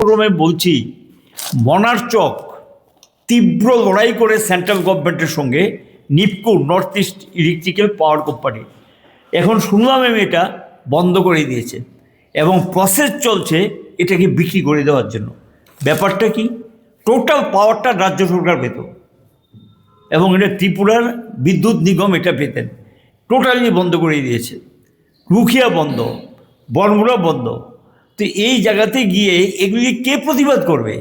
ক্রমে বলছি মনারচক তীব্র লড়াই করে সেন্ট্রাল গভর্নমেন্টের সঙ্গে NEEPCO north east electrical power company. এখন শুনলাম আমি এটা বন্ধ করে দিয়েছে এবং প্রসেস চলছে এটাকে বিক্রি করে দেওয়ার জন্য। ব্যাপারটা কি? টোটাল পাওয়ারটা রাজ্য সরকার পেত এবং এটা ত্রিপুরার বিদ্যুৎ নিগম এটা পেতেন। টোটালি বন্ধ করে দিয়েছে। রুখিয়া বন্ধ বনগুলো বন্ধ তো এই জায়গাতে গিয়ে এগুলি কে প্রতিবাদ করবে?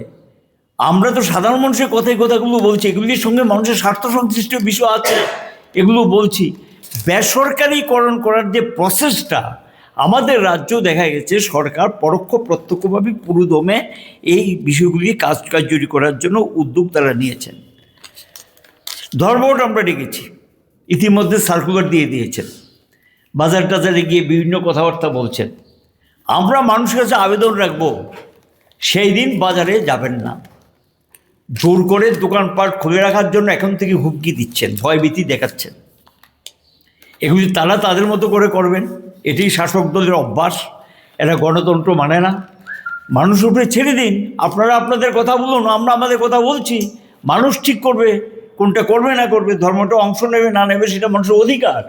আমরা তো সাধারণ মানুষের কথাই কথাগুলো বলছি, এগুলির সঙ্গে মানুষের স্বার্থ সংশ্লিষ্ট বিষয় আছে, এগুলো বলছি। বেসরকারিকরণ করার যে প্রসেসটা আমাদের রাজ্য দেখা গেছে, সরকার পরোক্ষ প্রত্যক্ষভাবে পুরোদমে এই বিষয়গুলি কাজ কার্যকরী করার জন্য উদ্যোগ তারা নিয়েছেন। ধর্মঘট আমরা ডেকেছি, ইতিমধ্যে সার্কুলার দিয়ে দিয়েছেন। বাজার টাজারে গিয়ে বিভিন্ন কথাবার্তা বলছেন। আমরা মানুষের কাছে আবেদন রাখব, সেই দিন বাজারে যাবেন না। জোর করে দোকানপাট খুলে রাখার জন্য এখন থেকে হুমকি দিচ্ছেন ভয়ভীতি দেখাচ্ছেন। এগুলি তারা তাদের মতো করে করবেন এটি শাসক দলের অভ্যাস, এরা গণতন্ত্র মানে না। মানুষ উপরে ছেড়ে দিন, আপনারা আপনাদের কথা বলুন, আমরা আমাদের কথা বলছি, মানুষ ঠিক করবে, কোনটা করবে না করবে, ধর্মটা অংশ নেবে না নেবে, সেটা মানুষের অধিকার।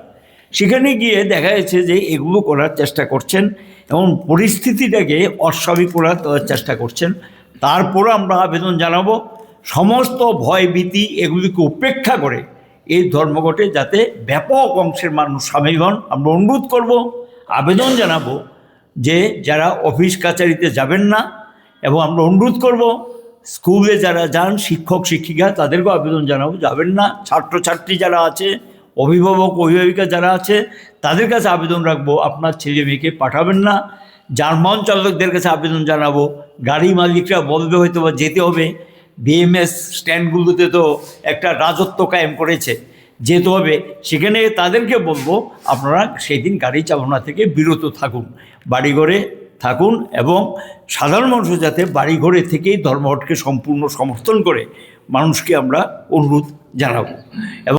সেখানে গিয়ে দেখা যাচ্ছে যে এগুলো করার চেষ্টা করছেন এবং পরিস্থিতিটাকে অস্বাভাবিক করার চেষ্টা করছেন। তারপরে আমরা আবেদন জানাব। সমস্ত ভয়ভীতি এগুলিকে উপেক্ষা করে এই ধর্মঘটে যাতে ব্যাপক অংশের মানুষ সামিল হন। আমরা অনুরোধ করব, আবেদন জানাব যে যারা অফিস কাচারিতে যাবেন না এবং আমরা অনুরোধ করব, স্কুলে যারা যান, শিক্ষক, শিক্ষিকা, তাদেরকেও আবেদন জানাব। যাবেন না, ছাত্রছাত্রী যারা আছে অভিভাবক, অভিভাবিকা যারা আছে, তাদের কাছে আবেদন রাখব। আপনার ছেলে মেয়েকে পাঠাবেন না। যানবাহন চালকদের কাছে আবেদন জানাব। গাড়ি মালিকরা বলবে হয়তো বা যেতে হবে। বিএমএস স্ট্যান্ডগুলোতে তো একটা রাজত্ব কায়েম করেছে, যেতে হবে। সেখানে তাদেরকে বলব, আপনারা সেই দিন গাড়ি চালনা থেকে বিরত থাকুন। বাড়িঘরে থাকুন এবং সাধারণ মানুষ যাতে বাড়িঘরে থেকেই ধর্মঘটকে সম্পূর্ণ সমর্থন করে, মানুষকে আমরা অনুরোধ জানাব। এবং